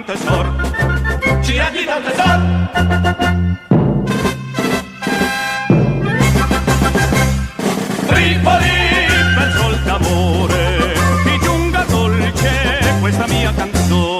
un tesor Girati da un tesor Tripoli per sol d'amore Ti giunga dolce questa mia canzone.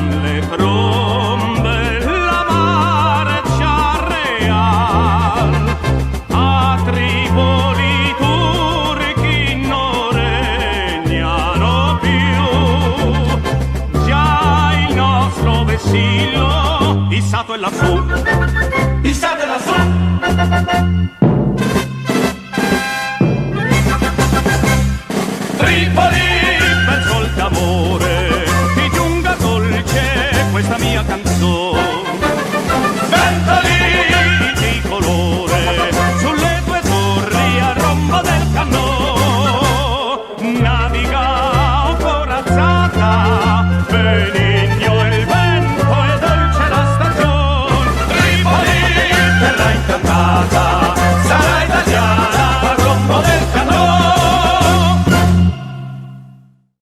alle a Tripoli non regnano più. Già il nostro vessillo issato è Tripoli pasó.